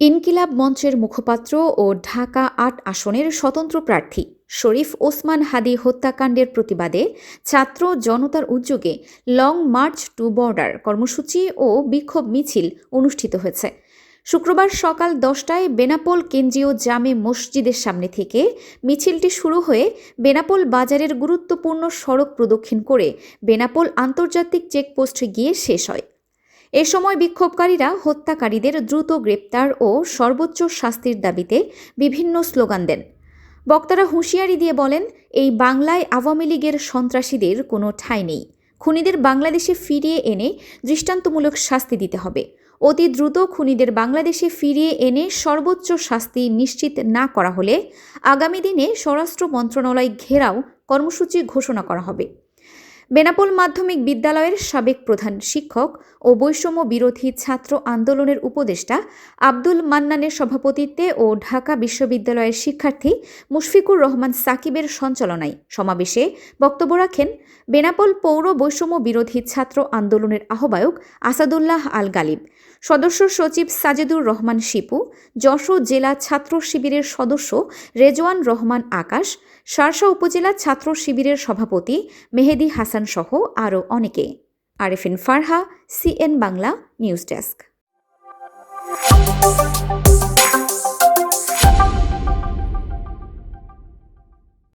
ইনকিলাব মঞ্চের মুখপাত্র ও ঢাকা আট আসনের স্বতন্ত্র প্রার্থী শরীফ ওসমান হাদি হত্যাকাণ্ডের প্রতিবাদে ছাত্র জনতার উদ্যোগে লং মার্চ টু বর্ডার কর্মসূচি ও বিক্ষোভ মিছিল অনুষ্ঠিত হয়েছে। শুক্রবার সকাল দশটায় বেনাপোল কেন্দ্রীয় জামে মসজিদের সামনে থেকে মিছিলটি শুরু হয়ে বেনাপোল বাজারের গুরুত্বপূর্ণ সড়ক প্রদক্ষিণ করে বেনাপোল আন্তর্জাতিক চেকপোস্টে গিয়ে শেষ হয়। এ সময় বিক্ষোভকারীরা হত্যাকারীদের দ্রুত গ্রেপ্তার ও সর্বোচ্চ শাস্তির দাবিতে বিভিন্ন স্লোগান দেন। বক্তারা হুঁশিয়ারি দিয়ে বলেন, এই বাংলায় আওয়ামী লীগের সন্ত্রাসীদের কোনো ঠাঁই নেই। খুনিদের বাংলাদেশে ফিরিয়ে এনে দৃষ্টান্তমূলক শাস্তি দিতে হবে। অতি দ্রুত খুনিদের বাংলাদেশে ফিরিয়ে এনে সর্বোচ্চ শাস্তি নিশ্চিত না করা হলে আগামী দিনে স্বরাষ্ট্র মন্ত্রণালয় ঘেরাও কর্মসূচি ঘোষণা করা হবে। বেনাপোল মাধ্যমিক বিদ্যালয়ের সাবেক প্রধান শিক্ষক ও বৈষম্য বিরোধী ছাত্র আন্দোলনের উপদেষ্টা আব্দুল মান্নানের সভাপতিত্বে ও ঢাকা বিশ্ববিদ্যালয়ের শিক্ষার্থী মুশফিকুর রহমান সাকিবের সঞ্চালনায় সমাবেশে বক্তব্য রাখেন বেনাপোল পৌর বৈষম্য বিরোধী ছাত্র আন্দোলনের আহ্বায়ক আসাদুল্লাহ আল গালিব, সদস্য সচিব সাজেদুর রহমান শিপু যশোর জেলা ছাত্র শিবিরের সদস্য রেজওয়ান রহমান আকাশ, শার্শা উপজেলা ছাত্র শিবিরের সভাপতি মেহেদি হাসান সহ আরও অনেকে। Arefin Farha C N Bangla news desk.